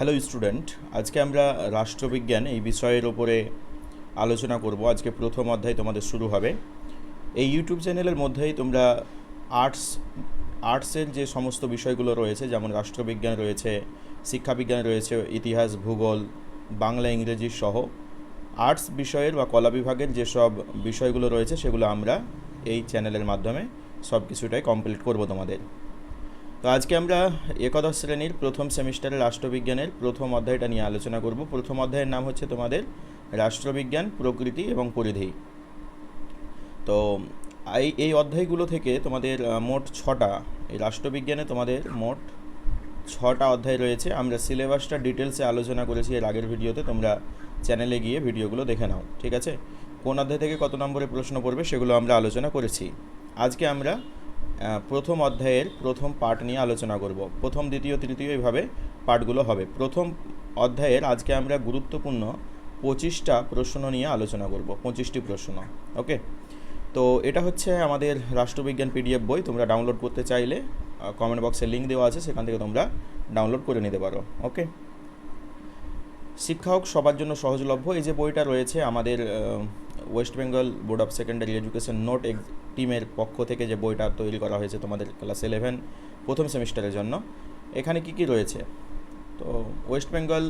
Hello student আজকে আমরা রাষ্ট্রবিজ্ঞান এই বিষয়ের ওপরে আলোচনা করব। আজকে প্রথম অধ্যায় তোমাদের শুরু হবে। এই ইউটিউব চ্যানেলের মধ্যেই তোমরা আর্টস আর্টসের যে সমস্ত বিষয়গুলো রয়েছে, যেমন রাষ্ট্রবিজ্ঞান রয়েছে, শিক্ষাবিজ্ঞান রয়েছে, ইতিহাস, ভূগোল, বাংলা, ইংরেজি সহ আর্টস বিষয়ের বা কলা বিভাগের যেসব বিষয়গুলো রয়েছে, সেগুলো আমরা এই চ্যানেলের মাধ্যমে সব কিছুটাই কমপ্লিট করব তোমাদের। তো আজকে আমরা একাদশ শ্রেণির প্রথম সেমিস্টারের রাষ্ট্রবিজ্ঞানের প্রথম অধ্যায়টা নিয়ে আলোচনা করব। প্রথম অধ্যায়ের নাম হচ্ছে তোমাদের রাষ্ট্রবিজ্ঞান, প্রকৃতি এবং পরিধি। তো এই এই অধ্যায়গুলো থেকে তোমাদের মোট ছটা, এই রাষ্ট্রবিজ্ঞানে তোমাদের মোট ছটা অধ্যায় রয়েছে। আমরা সিলেবাসটা ডিটেলসে আলোচনা করেছি এর আগের ভিডিওতে, তোমরা চ্যানেলে গিয়ে ভিডিওগুলো দেখে নাও, ঠিক আছে? কোন অধ্যায় থেকে কত নম্বরে প্রশ্ন পড়বে সেগুলো আমরা আলোচনা করেছি। আজকে আমরা প্রথম অধ্যায়ের প্রথম পার্ট নিয়ে আলোচনা করব। প্রথম, দ্বিতীয়, তৃতীয় এইভাবে পার্টগুলো হবে। প্রথম অধ্যায়ের আজকে আমরা গুরুত্বপূর্ণ পঁচিশটা প্রশ্ন নিয়ে আলোচনা করব, পঁচিশটি প্রশ্ন, ওকে? তো এটা হচ্ছে আমাদের রাষ্ট্রবিজ্ঞান পিডিএফ বই, তোমরা ডাউনলোড করতে চাইলে কমেন্ট বক্সে লিঙ্ক দেওয়া আছে, সেখান থেকে তোমরা ডাউনলোড করে নিতে পারো, ওকে? শিক্ষা হোক সবার জন্য সহজলভ্য। এই যে বইটা রয়েছে আমাদের west Bengal board of secondary education note টিমের পক্ষ থেকে যে বইটা তৈরি করা হয়েছে তোমাদের ক্লাস ইলেভেন প্রথম সেমিস্টারের জন্য, এখানে কি কি রয়েছে? তো ওয়েস্ট বেঙ্গল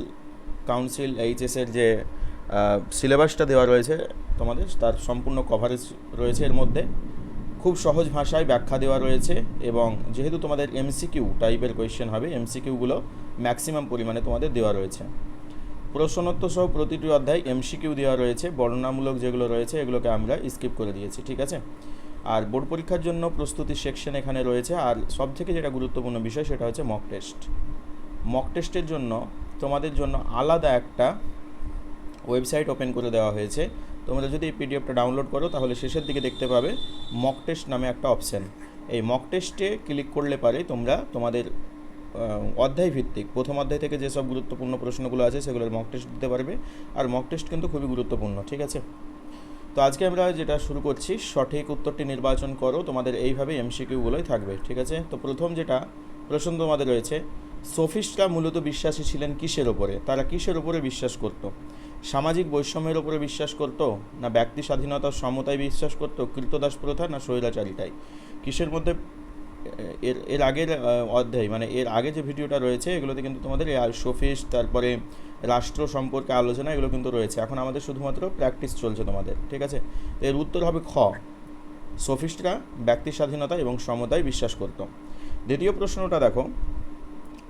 কাউন্সিল এইচএসের যে সিলেবাসটা দেওয়া রয়েছে তোমাদের, তার সম্পূর্ণ কভারেজ রয়েছে এর মধ্যে। খুব সহজ ভাষায় ব্যাখ্যা দেওয়া রয়েছে এবং যেহেতু তোমাদের এমসিকিউ টাইপের কোয়েশ্চেন হবে এমসিকিউগুলো ম্যাক্সিমাম পরিমাণে তোমাদের দেওয়া রয়েছে। প্রশ্নোত্তর সহ প্রতিটি অধ্যায় এমসিকিউ দেওয়া রয়েছে, বর্ণনামূলক যেগুলো রয়েছে এগুলোকে আমরা স্কিপ করে দিয়েছি, ঠিক আছে? আর বোর্ড পরীক্ষার জন্য প্রস্তুতি সেকশন এখানে রয়েছে, আর সব থেকে যেটা গুরুত্বপূর্ণ বিষয় সেটা হচ্ছে মক টেস্ট মক টেস্টের জন্য তোমাদের জন্য আলাদা একটা ওয়েবসাইট ওপেন করে দেওয়া হয়েছে। তোমরা যদি এই পিডিএফটা ডাউনলোড করো, তাহলে শেষের দিকে দেখতে পাবে মক টেস্ট নামে একটা অপশান এই মক টেস্টে ক্লিক করলে পারে তোমরা তোমাদের অধ্যায় ভিত্তিক। প্রথম অধ্যায় থেকে যেসব গুরুত্বপূর্ণ প্রশ্নগুলো আছে সেগুলোর মক টেস্ট দিতে পারবে। আর মক টেস্ট কিন্তু খুবই গুরুত্বপূর্ণ, ঠিক আছে? তো আজকে আমরা যেটা শুরু করছি, সঠিক উত্তরটি নির্বাচন করো, তোমাদের এইভাবে এমসিকিউগুলোই থাকবে, ঠিক আছে? তো প্রথম যেটা প্রশ্ন তোমাদের রয়েছে, সোফিস্টরা মূলত বিশ্বাসী ছিলেন কিসের ওপরে তারা কিসের ওপরে বিশ্বাস করত? সামাজিক বৈষম্যের ওপরে বিশ্বাস করত, না ব্যক্তি স্বাধীনতার সমতায় বিশ্বাস করত, কৃতদাস প্রথা, না স্বৈরাচারিতায়? কিসের মধ্যে এর এর আগের অধ্যায় মানে এর আগে যে ভিডিওটা রয়েছে, এগুলোতে কিন্তু তোমাদের শোফিস, তারপরে রাষ্ট্র সম্পর্কে আলোচনা, এগুলো কিন্তু রয়েছে। এখন আমাদের শুধুমাত্র প্র্যাকটিস চলছে তোমাদের, ঠিক আছে? এর উত্তর হবে খ। সোফিস্টরা ব্যক্তি স্বাধীনতা এবং সমতায় বিশ্বাস করত। দ্বিতীয় প্রশ্নটা দেখো।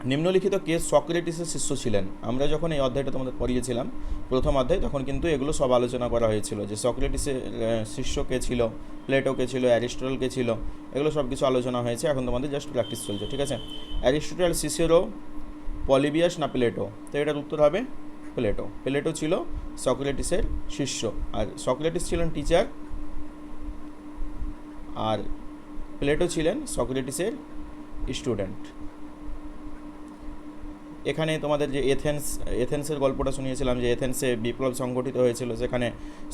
নিম্নলিখিত কে সক্রেটিসের শিষ্য ছিলেন। আমরা যখন এই অধ্যায়টা তোমাদের পড়িয়েছিলাম, প্রথম অধ্যায়, তখন কিন্তু এগুলো সব আলোচনা করা হয়েছিল যে সক্রেটিসের শিষ্য কে ছিল প্লেটো কে ছিল অ্যারিস্টটল কে ছিল, এগুলো সব কিছু আলোচনা হয়েছে। এখন তোমাদের জাস্ট প্র্যাকটিস চলছে, ঠিক আছে? অ্যারিস্টটল সিসেরো পলিবিয়াস না প্লেটো তো এটার উত্তর হবে প্লেটো প্লেটো ছিল সক্রেটিসের শিষ্য। আর সক্রেটিস ছিলেন টিচার আর প্লেটো ছিলেন সক্রেটিসের স্টুডেন্ট এখানে তোমাদের যে এথেন্স এথেন্সের গল্পটা শুনিয়েছিলাম যে এথেন্সে বিপ্লব সংগঠিত হয়েছিল, সেখানে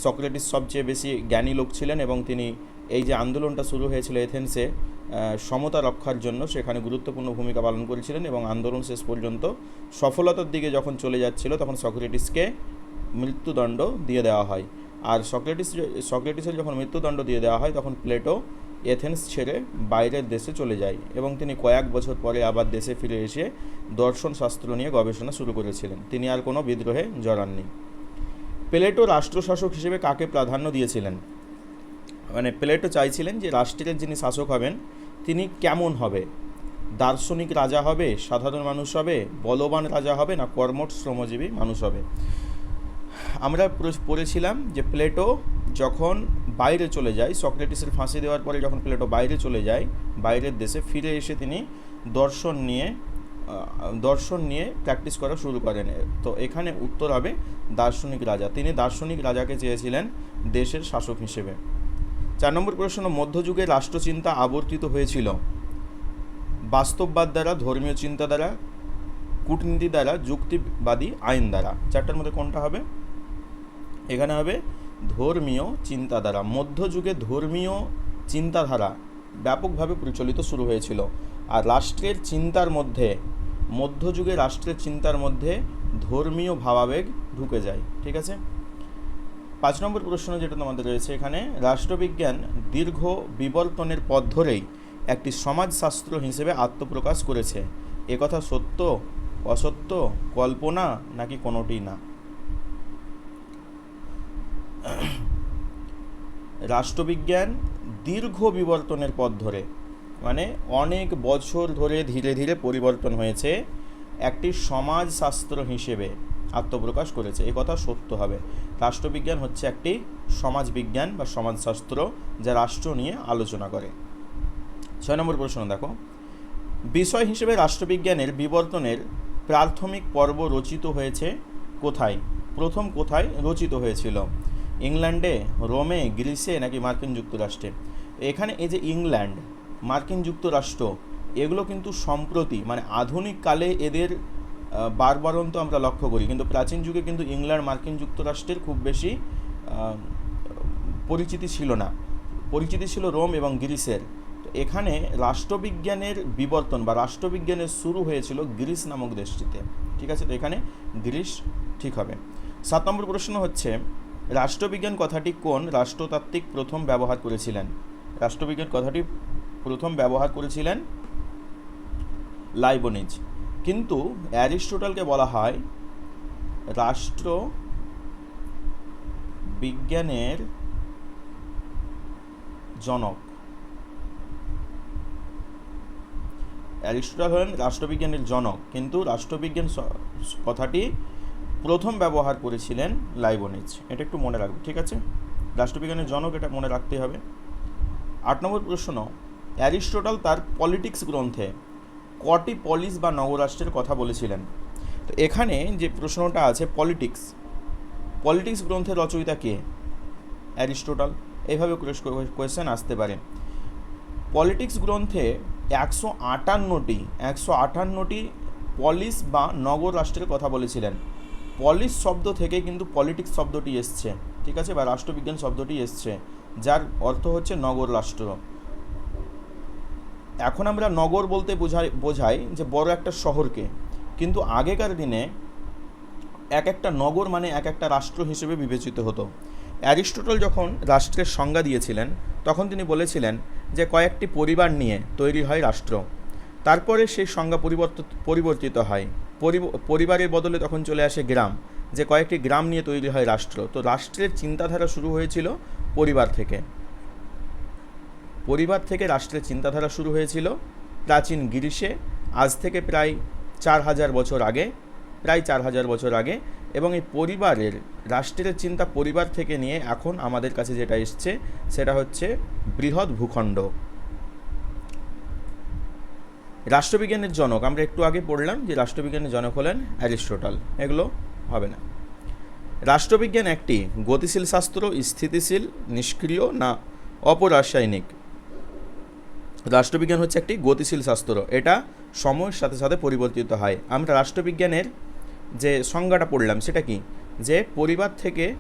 সক্রেটিস সবচেয়ে বেশি জ্ঞানী লোক ছিলেন এবং তিনি এই যে আন্দোলনটা শুরু হয়েছিল এথেন্সে সমতা রক্ষার জন্য সেখানে গুরুত্বপূর্ণ ভূমিকা পালন করেছিলেন এবং আন্দোলন শেষ পর্যন্ত সফলতার দিকে যখন চলে যাচ্ছিল, তখন সক্রেটিসকে মৃত্যুদণ্ড দিয়ে দেওয়া হয়। আর সক্রেটিস সক্রেটিসের যখন মৃত্যুদণ্ড দিয়ে দেওয়া হয়, তখন প্লেটো এথেন্স ছেড়ে বাইরের দেশে চলে যায় এবং তিনি কয়েক বছর পরে আবার দেশে ফিরে এসে দর্শন শাস্ত্র নিয়ে গবেষণা শুরু করেছিলেন। তিনি আর কোনো বিদ্রোহে জড়াননি। প্লেটো রাষ্ট্রশাসক হিসেবে কাকে প্রাধান্য দিয়েছিলেন? মানে প্লেটো চাইছিলেন যে রাষ্ট্রের যিনি শাসক হবেন, তিনি কেমন হবে? দার্শনিক রাজা হবে, সাধারণ মানুষ হবে, বলবান রাজা হবে না কর্মট শ্রমজীবী মানুষ হবে? আমরা পড়েছিলাম যে প্লেটো যখন বাইরে চলে যায়, সক্রেটিসের ফাঁসি দেওয়ার পরে যখন প্লেটো বাইরে চলে যায়, বাইরের দেশে ফিরে এসে তিনি দর্শন নিয়ে দর্শন নিয়ে প্র্যাকটিস করা শুরু করেন। তো এখানে উত্তর হবে দার্শনিক রাজা। তিনি দার্শনিক রাজাকে চেয়েছিলেন দেশের শাসক হিসেবে। চার নম্বর প্রশ্ন, মধ্যযুগে রাষ্ট্রচিন্তা আবর্তিত হয়েছিল। বাস্তববাদ দ্বারা, ধর্মীয় চিন্তা দ্বারা, কূটনীতি দ্বারা, যুক্তিবাদী আইন দ্বারা। চারটার মধ্যে কোনটা হবে? এখানে হবে ধর্মীয় চিন্তাধারা। মধ্যযুগে ধর্মীয় চিন্তাধারা ব্যাপকভাবে প্রচলিত শুরু হয়েছিল। আর রাষ্ট্রের চিন্তার মধ্যে, মধ্যযুগে রাষ্ট্রের চিন্তার মধ্যে ধর্মীয় ভাবাবেগ ঢুকে যায়। ঠিক আছে? পাঁচ নম্বর প্রশ্ন যেটা তোমাদের রয়েছে এখানে, রাষ্ট্রবিজ্ঞান দীর্ঘ বিবর্তনের পথ ধরেই একটি সমাজশাস্ত্র হিসেবে আত্মপ্রকাশ করেছে। একথা সত্য, অসত্য, কল্পনা নাকি কোনোটি না? রাষ্ট্রবিজ্ঞান দীর্ঘ বিবর্তনের পথ ধরে মানে অনেক বছর ধরে ধীরে ধীরে পরিবর্তন হয়েছে, একটি সমাজশাস্ত্র হিসেবে আত্মপ্রকাশ করেছে। এ কথা সত্য হবে। রাষ্ট্রবিজ্ঞান হচ্ছে একটি সমাজবিজ্ঞান বা সমাজশাস্ত্র যা রাষ্ট্র নিয়ে আলোচনা করে। ছয় নম্বর প্রশ্ন দেখো। বিষয় হিসেবে রাষ্ট্রবিজ্ঞানের বিবর্তনের প্রাথমিক পর্ব রচিত হয়েছে কোথায়? প্রথম কোথায় রচিত হয়েছিল? ইংল্যান্ডে, রোমে, গ্রিসে নাকি মার্কিন যুক্তরাষ্ট্রে? এখানে এই যে ইংল্যান্ড, মার্কিন যুক্তরাষ্ট্র, এগুলো কিন্তু সম্প্রতি মানে আধুনিক কালে এদের বারবারন্ত আমরা লক্ষ্য করি। কিন্তু প্রাচীন যুগে কিন্তু ইংল্যান্ড মার্কিন যুক্তরাষ্ট্রের খুব বেশি পরিচিতি ছিল না। পরিচিতি ছিল রোম এবং গ্রিসের। তো এখানে রাষ্ট্রবিজ্ঞানের বিবর্তন বা রাষ্ট্রবিজ্ঞানের শুরু হয়েছিল গ্রিস নামক দেশটিতে। ঠিক আছে? তো এখানে গ্রিস ঠিক হবে। সাত নম্বর প্রশ্ন হচ্ছে রাষ্ট্রবিজ্ঞান কথাটি কোন রাষ্ট্রতাত্ত্বিক প্রথম ব্যবহার করেছিলেন? রাষ্ট্রবিজ্ঞান কথাটি প্রথম ব্যবহার করেছিলেন লাইবনিজ। কিন্তু অ্যারিস্টোটলকে বলা হয় রাষ্ট্র বিজ্ঞানের জনক। অ্যারিস্টোটল হলেন রাষ্ট্রবিজ্ঞানের জনক, কিন্তু রাষ্ট্রবিজ্ঞান কথাটি প্রথম ব্যবহার করেছিলেন লাইবনিজ। এটা একটু মনে রাখবে, ঠিক আছে? রাষ্ট্রবিজ্ঞানের জনক এটা মনে রাখতে হবে। আট নম্বর প্রশ্ন, অ্যারিস্টোটল তার পলিটিক্স গ্রন্থে কটি পলিস বা নগরাষ্ট্রের কথা বলেছিলেন? তো এখানে যে প্রশ্নটা আছে, পলিটিক্স পলিটিক্স গ্রন্থের রচয়িতা কে? অ্যারিস্টোটল। এইভাবে কোয়েশ্চেন আসতে পারে। পলিটিক্স গ্রন্থে একশো আটান্নটি একশো আটান্নটি পলিস বা নগর রাষ্ট্রের কথা বলেছিলেন। পলিস শব্দ থেকে কিন্তু পলিটিক্স শব্দটি এসছে, ঠিক আছে? বা রাষ্ট্রবিজ্ঞান শব্দটি এসছে, যার অর্থ হচ্ছে নগর রাষ্ট্র। এখন আমরা নগর বলতে বোঝাই বোঝাই যে বড় একটা শহরকে। কিন্তু আগেকার দিনে এক একটা নগর মানে এক একটা রাষ্ট্র হিসেবে বিবেচিত হতো। অ্যারিস্টোটল যখন রাষ্ট্রের সংজ্ঞা দিয়েছিলেন, তখন তিনি বলেছিলেন যে কয়েকটি পরিবার নিয়ে তৈরি হয় রাষ্ট্র। তারপরে সেই সংজ্ঞা পরিবর্তিত পরিবর্তিত হয়। পরিবারের বদলে তখন চলে আসে গ্রাম, যে কয়েকটি গ্রাম নিয়ে তৈরি হয় রাষ্ট্র। তো রাষ্ট্রের চিন্তাধারা শুরু হয়েছিল পরিবার থেকে। পরিবার থেকে রাষ্ট্রের চিন্তাধারা শুরু হয়েছিল প্রাচীন গ্রিসে আজ থেকে প্রায় চার হাজার বছর আগে, প্রায় চার হাজার বছর আগে, এবং এই পরিবারের, রাষ্ট্রের চিন্তা পরিবার থেকে নিয়ে এখন আমাদের কাছে যেটা এসছে, সেটা হচ্ছে বৃহৎ ভূখণ্ড। রাষ্ট্রবিজ্ঞানের জনক, আমরা একটু আগে পড়লাম যে রাষ্ট্রবিজ্ঞানের জনক হলেন অ্যারিস্টোটল, এগুলো হবে না। রাষ্ট্রবিজ্ঞান একটি গতিশীল শাস্ত্র, স্থিতিশীল, নিষ্ক্রিয় না অপরাসায়নিক? রাষ্ট্রবিজ্ঞান হচ্ছে একটি গতিশীল শাস্ত্র, এটা সময়ের সাথে সাথে পরিবর্তিত হয়। আমরা রাষ্ট্রবিজ্ঞানের যে সংজ্ঞাটা পড়লাম, সেটা কি? যে পরিবার থেকে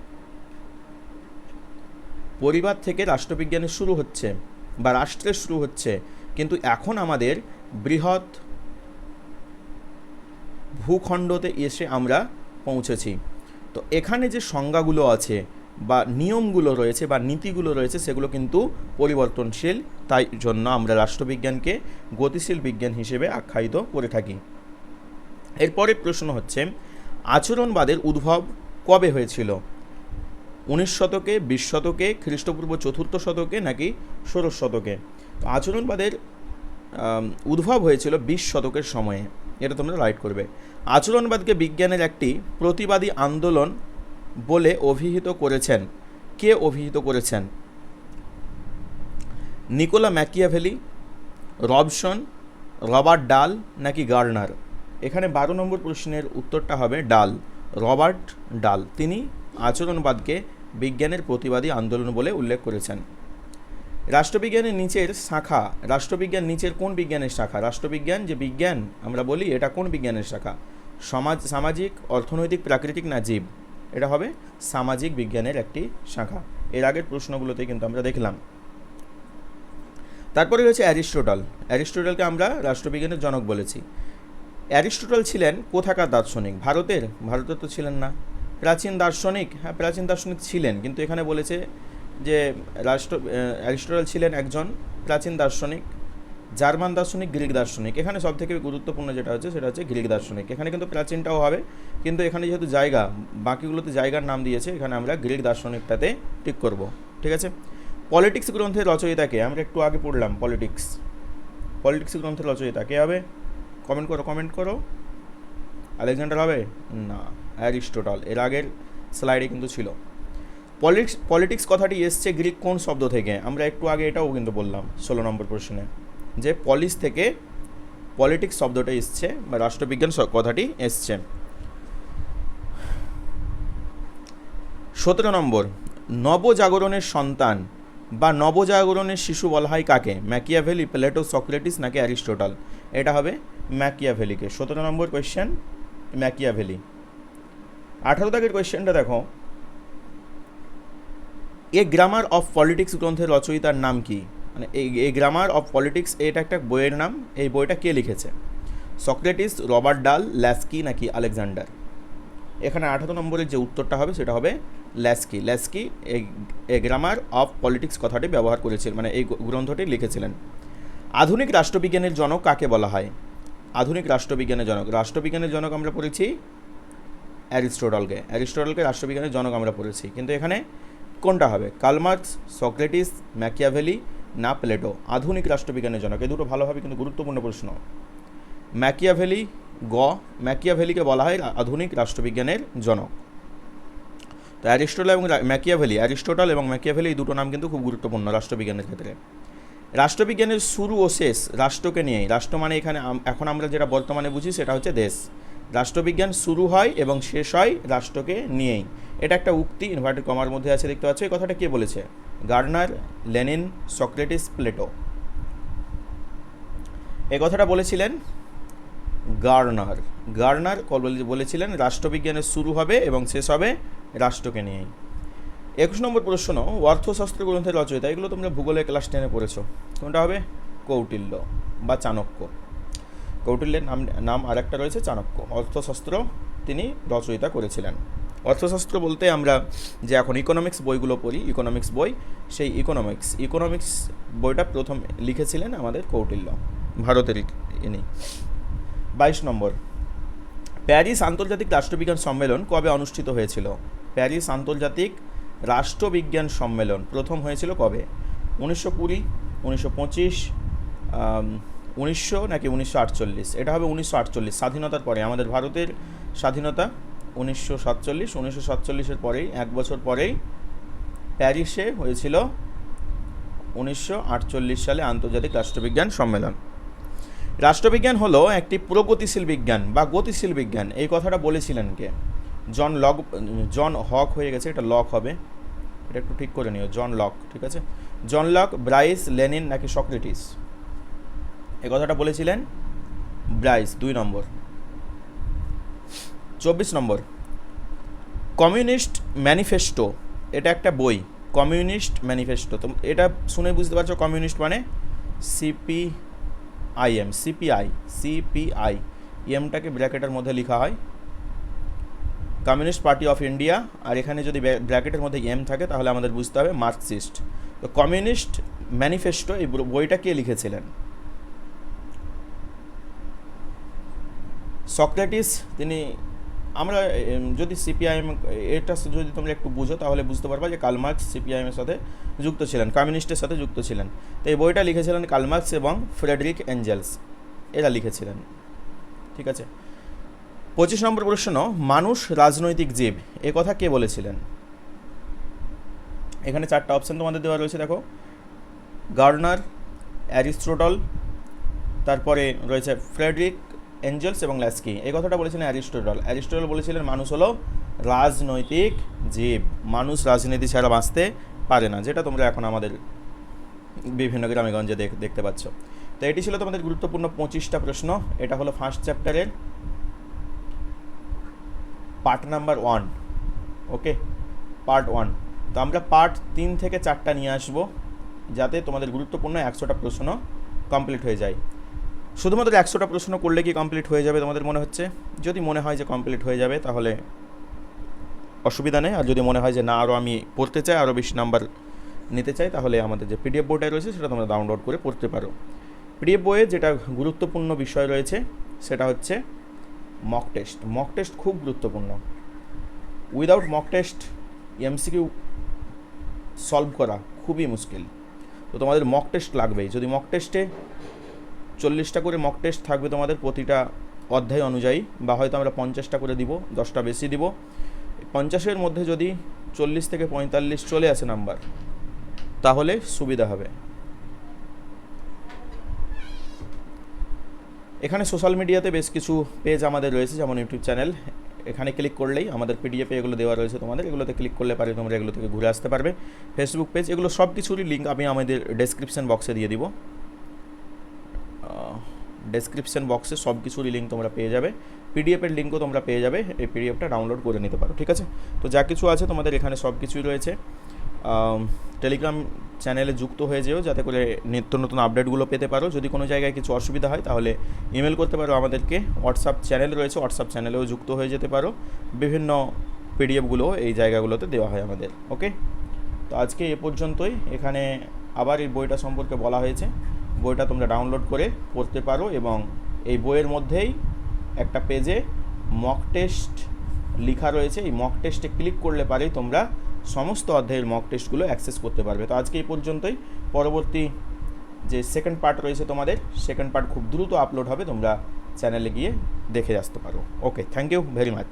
পরিবার থেকে রাষ্ট্রবিজ্ঞানের শুরু হচ্ছে বা রাষ্ট্রের শুরু হচ্ছে, কিন্তু এখন আমাদের বৃহৎ ভূখণ্ডতে এসে আমরা পৌঁছেছি। তো এখানে যে সংজ্ঞাগুলো আছে বা নিয়মগুলো রয়েছে বা নীতিগুলো রয়েছে, সেগুলো কিন্তু পরিবর্তনশীল। তাই জন্য আমরা রাষ্ট্রবিজ্ঞানকে গতিশীল বিজ্ঞান হিসেবে আখ্যায়িত করে থাকি। এরপরে প্রশ্ন হচ্ছে, আচরণবাদের উদ্ভব কবে হয়েছিল? উনিশ শতকে, বিশ শতকে, খ্রিস্টপূর্ব চতুর্থ শতকে নাকি ষোড়শ শতকে? তো আচরণবাদের উদ্ভব হয়েছিল বিশ শতকের সময়ে। এটা তোমরা রাইট করবে। আচরণবাদকে বিজ্ঞানের একটি প্রতিবাদী আন্দোলন বলে অভিহিত করেছেন। কে অভিহিত করেছেন? নিকোলা ম্যাকিয়াভেলি, রবসন, রবার্ট ডাল নাকি গার্নার? এখানে বারো নম্বর প্রশ্নের উত্তরটা হবে ডাল, রবার্ট ডাল। তিনি আচরণবাদকে বিজ্ঞানের প্রতিবাদী আন্দোলন বলে উল্লেখ করেছেন। রাষ্ট্রবিজ্ঞানের নিচের শাখা, রাষ্ট্রবিজ্ঞান নিচের কোন বিজ্ঞানের শাখা? রাষ্ট্রবিজ্ঞান যে বিজ্ঞান, আমরা বলি এটা কোন বিজ্ঞানের শাখা? সমাজ, সামাজিক, অর্থনৈতিক, প্রাকৃতিক না জীব? এটা হবে সামাজিক বিজ্ঞানের একটি শাখা। এর আগের প্রশ্নগুলোতে কিন্তু আমরা দেখলাম। তারপরে রয়েছে অ্যারিস্টোটল। অ্যারিস্টোটলকে আমরা রাষ্ট্রবিজ্ঞানের জনক বলেছি। অ্যারিস্টটল ছিলেন কোথাকার দার্শনিক? ভারতের? ভারতের তো ছিলেন না। প্রাচীন দার্শনিক? হ্যাঁ প্রাচীন দার্শনিক ছিলেন, কিন্তু এখানে বলেছে যে রাষ্ট্র অ্যারিস্টটল ছিলেন একজন প্রাচীন দার্শনিক, জার্মান দার্শনিক, গ্রিক দার্শনিক। এখানে সব থেকে গুরুত্বপূর্ণ যেটা হচ্ছে, সেটা হচ্ছে গ্রিক দার্শনিক। এখানে কিন্তু প্রাচীনটাও হবে, কিন্তু এখানে যেহেতু জায়গা, বাকিগুলোতে জায়গার নাম দিয়েছে, এখানে আমরা গ্রিক দার্শনিকটাতে টিক করব, ঠিক আছে? পলিটিক্স গ্রন্থের রচয়িতাকে আমরা একটু আগে পড়লাম পলিটিক্স। পলিটিক্স গ্রন্থের রচয়িতা কে হবে? কমেন্ট করো কমেন্ট করো। আলেকজান্ডার হবে? না, অ্যারিস্টোটল। এর আগের স্লাইডে কিন্তু ছিল। পলিটিক্স পলিটিক্স কথাটি এসছে গ্রিক কোন শব্দ থেকে? আমরা একটু আগে এটাও কিন্তু বললাম ষোলো নম্বর প্রশ্নে, যে পলিস থেকে পলিটিক্স শব্দটা এসছে বা রাষ্ট্রবিজ্ঞান কথাটি এসছে। সতেরো নম্বর, নবজাগরণের সন্তান বা নবজাগরণের শিশু বলা হয় কাকে? ম্যাকিয়াভেলি প্লেটো সক্রেটিস নাকি অ্যারিস্টোটল এটা হবে ম্যাকিয়াভেলিকে সতেরো নম্বর কোয়েশ্চেন ম্যাকিয়াভেলি আঠারো দাগের কোয়েশ্চেনটা দেখো। এ গ্রামার অফ পলিটিক্স গ্রন্থের রচয়িতার নাম কি? মানে এই এই গ্রামার অফ পলিটিক্স এটা একটা বইয়ের নাম, এই বইটা কে লিখেছে? সক্রেটিস, রবার্ট ডাল, ল্যাস্কি নাকি আলেকজান্ডার? এখানে আঠারো নম্বরের যে উত্তরটা হবে সেটা হবে ল্যাস্কি। ল্যাস্কি এই গ্রামার অফ পলিটিক্স কথাটি ব্যবহার করেছিলেন মানে এই গ্রন্থটি লিখেছিলেন। আধুনিক রাষ্ট্রবিজ্ঞানের জনক কাকে বলা হয়? আধুনিক রাষ্ট্রবিজ্ঞানের জনক। রাষ্ট্রবিজ্ঞানের জনক আমরা পড়েছি অ্যারিস্টোটলকে। অ্যারিস্টোটলকে রাষ্ট্রবিজ্ঞানের জনক আমরা পড়েছি। কিন্তু এখানে কোনটা হবে? কালমার্কস, সক্রেটিস, ম্যাকিয়াভেলি, না প্লেটো? আধুনিক রাষ্ট্রবিজ্ঞানের জনক। এ দুটো ভালোভাবে কিন্তু গুরুত্বপূর্ণ প্রশ্ন। ম্যাকিয়াভেলি, গ, ম্যাকিয়াভেলিকে বলা হয় আধুনিক রাষ্ট্রবিজ্ঞানের জনক। তো অ্যারিস্টোটল এবং ম্যাকিয়াভেলি, অ্যারিস্টোটল এবং ম্যাকিয়াভেলি এই দুটো নাম কিন্তু খুব গুরুত্বপূর্ণ রাষ্ট্রবিজ্ঞানের ক্ষেত্রে। রাষ্ট্রবিজ্ঞানের শুরু ও শেষ, রাষ্ট্রকে নিয়েই। রাষ্ট্র মানে এখানে এখন আমরা যেটা বর্তমানে বুঝি সেটা হচ্ছে দেশ। রাষ্ট্রবিজ্ঞান শুরু হয় এবং শেষ হয় রাষ্ট্রকে নিয়েই। এটা একটা উক্তি ইনভার্টেড কমার মধ্যে আছে, দেখতে পাচ্ছ। এই কথাটা কে বলেছে? Garner, Lenin, Socrates, Plato. এই কথাটা বলেছিলেন গার্নার। গার্নার বলেছিলেন রাষ্ট্রবিজ্ঞানের শুরু হবে এবং শেষ হবে রাষ্ট্রকে নিয়েই। একুশ নম্বর প্রশ্ন, অর্থশাস্ত্র গ্রন্থের রচয়িতা, এগুলো তোমরা ভূগোলে ক্লাস টেনে পড়েছো। কোনটা হবে? কৌটিল্য বা চাণক্য। কৌটিল্যের নাম নাম আরেকটা রয়েছে, চাণক্য। অর্থশাস্ত্র তিনি রচয়িতা করেছিলেন। অর্থশাস্ত্র বলতে আমরা যে এখন ইকোনমিক্স বইগুলো পড়ি ইকোনমিক্স বই, সেই ইকোনমিক্স ইকোনমিক্স বইটা প্রথম লিখেছিলেন আমাদের কৌটিল্য, ভারতের ইনি। বাইশ নম্বর, প্যারিস আন্তর্জাতিক রাষ্ট্রবিজ্ঞান সম্মেলন কবে অনুষ্ঠিত হয়েছিল? প্যারিস আন্তর্জাতিক রাষ্ট্রবিজ্ঞান সম্মেলন প্রথম হয়েছিল কবে? উনিশশো কুড়ি, উনিশশো পঁচিশ উনিশশো নাকি উনিশশো আটচল্লিশ? এটা হবে উনিশশো আটচল্লিশ, স্বাধীনতার পরে, আমাদের ভারতের স্বাধীনতা উনিশশো সাতচল্লিশ, উনিশশো সাতচল্লিশের পরেই, এক বছর পরেই প্যারিসে হয়েছিল উনিশশো আটচল্লিশ সালে আন্তর্জাতিক রাষ্ট্রবিজ্ঞান সম্মেলন। রাষ্ট্রবিজ্ঞান হলো একটি প্রগতিশীল বিজ্ঞান বা গতিশীল বিজ্ঞান। এই কথাটা বলেছিলেন কে? জন লক জন হক হয়ে গেছে, এটা লক হবে। এটা একটু ঠিক করে নিও, জন লক, ঠিক আছে? জন লক, ব্রাইস, লেনিন নাকি সক্রেটিস? এ কথাটা বলেছিলেন ব্রাইস, দুই নম্বর। চব্বিশ নম্বর। কমিউনিস্ট ম্যানিফেস্টো, এটা একটা বই, কমিউনিস্ট ম্যানিফেস্টো। তো এটা শুনে বুঝতে পারছ কমিউনিস্ট মানে সিপি আইএম সিপিআই সিপিআই এমটাকে ব্র্যাকেটের মধ্যে লেখা হয়। কমিউনিস্ট পার্টি অফ ইন্ডিয়া, আর এখানে যদি ব্র্যাকেটের মধ্যে এম থাকে, তাহলে আমাদের বুঝতে হবে মার্কসিস্ট। তো কমিউনিস্ট ম্যানিফেস্টো, এই বই- বইটা কে লিখেছিলেন? সক্রেটিস, তিনি আমরা যদি সিপিআইএম, এটা যদি তোমরা একটু বুঝো তাহলে বুঝতে পারবা যে কালমার্কস সিপিআইএমের সাথে যুক্ত ছিলেন, কমিউনিস্টের সাথে যুক্ত ছিলেন। তো এই বইটা লিখেছিলেন কালমার্কস এবং ফ্রেডরিক এঞ্জেলস। এরা লিখেছিলেন। ঠিক আছে? পঁচিশ নম্বর প্রশ্ন, মানুষ রাজনৈতিক জীব। এ কথা কে বলেছিলেন? এখানে চারটা অপশন তোমাদের দেওয়া রয়েছে, দেখো। গার্নার, অ্যারিস্টোটল, তারপরে রয়েছে ফ্রেডরিক এঞ্জেলস এবং ল্যাস্কি এই কথাটা বলেছিলেন অ্যারিস্টোটল। অ্যারিস্টোটল বলেছিলেন, মানুষ হলো রাজনৈতিক জীব। মানুষ রাজনীতি ছাড়া বাঁচতে পারে না। যেটা তোমরা এখন আমাদের বিভিন্ন গ্রামেগঞ্জে দেখ দেখতে পাচ্ছ। তো এটি ছিল তোমাদের গুরুত্বপূর্ণ পঁচিশটা প্রশ্ন। এটা হলো ফার্স্ট চ্যাপ্টারের part number one okay part one তো আমরা পার্ট তিন থেকে চারটা নিয়ে আসব, যাতে তোমাদের গুরুত্বপূর্ণ একশোটা প্রশ্ন কমপ্লিট হয়ে যায়। শুধুমাত্র একশোটা প্রশ্ন করলে কি কমপ্লিট হয়ে যাবে তোমাদের মনে হচ্ছে? যদি মনে হয় যে কমপ্লিট হয়ে যাবে, তাহলে অসুবিধা নেই। আর যদি মনে হয় যে না আরও আমি পড়তে চাই আরও বেশি নাম্বার নিতে চাই, তাহলে আমাদের যে পিডিএফ বইটা রয়েছে, সেটা তোমরা ডাউনলোড করে পড়তে পারো। পিডিএফ বইয়ে যেটা গুরুত্বপূর্ণ বিষয় রয়েছে, সেটা হচ্ছে মক টেস্ট মক টেস্ট খুব গুরুত্বপূর্ণ। Without mock test MCQ solve করা খুবই মুশকিল। তো তোমাদের মক টেস্ট লাগবেই। যদি মক টেস্টে চল্লিশটা করে মক টেস্ট থাকবে তোমাদের প্রতিটা অধ্যায় অনুযায়ী, বা হয়তো আমরা পঞ্চাশটা করে দিব, দশটা বেশি দিব। পঞ্চাশের মধ্যে যদি চল্লিশ থেকে পঁয়তাল্লিশ চলে আসে নাম্বার, তাহলে সুবিধা হবে। এখানে সোশ্যাল মিডিয়াতে বেশ কিছু পেজ আমাদের রয়েছে, যেমন ইউটিউব চ্যানেল। এখানে ক্লিক করলেই আমাদের পিডিএফে এগুলো দেওয়া রয়েছে তোমাদের। এগুলোতে ক্লিক করলে পারে তোমরা এগুলো থেকে ঘুরে আসতে পারবে। ফেসবুক পেজ এগুলো সব কিছুরই লিঙ্ক আমি আমাদের ডেসক্রিপশন বক্সে দিয়ে দিব। ডেসক্রিপশন বক্সে সব কিছুরই লিঙ্ক তোমরা পেয়ে যাবে। পিডিএফের লিঙ্কও তোমরা পেয়ে যাবে, এই পিডিএফটা ডাউনলোড করে নিতে পারো, ঠিক আছে? তো যা কিছু আছে তোমাদের এখানে সব কিছুই রয়েছে টেলিগ্রাম চ্যানেলে যুক্ত হয়ে যেও, যাতে করে নিত্য নতুন আপডেটগুলো পেতে পারো। যদি কোনো জায়গায় কিছু অসুবিধা হয়, তাহলে ইমেল করতে পারো আমাদেরকে। হোয়াটসঅ্যাপ চ্যানেল রয়েছে হোয়াটসঅ্যাপ চ্যানেলেও যুক্ত হয়ে যেতে পারো। বিভিন্ন পিডিএফগুলো এই জায়গাগুলোতে দেওয়া হয় আমাদের ওকে তো আজকে এ পর্যন্তই। এখানে আবার এই বইটা সম্পর্কে বলা হয়েছে। বইটা তোমরা ডাউনলোড করে পড়তে পারো এবং এই বইয়ের মধ্যেই একটা পেজে মক টেস্ট লেখা রয়েছে। এই মক টেস্টে ক্লিক করলে পারেই তোমরা সমস্ত অধ্যায়ের মক টেস্টগুলো অ্যাক্সেস করতে পারবে। তো আজকে এই পর্যন্তই। পরবর্তী যে সেকেন্ড পার্ট রয়েছে তোমাদের সেকেন্ড পার্ট খুব দ্রুত আপলোড হবে। তোমরা চ্যানেলে গিয়ে দেখে আসতে পারো। Okay thank you very much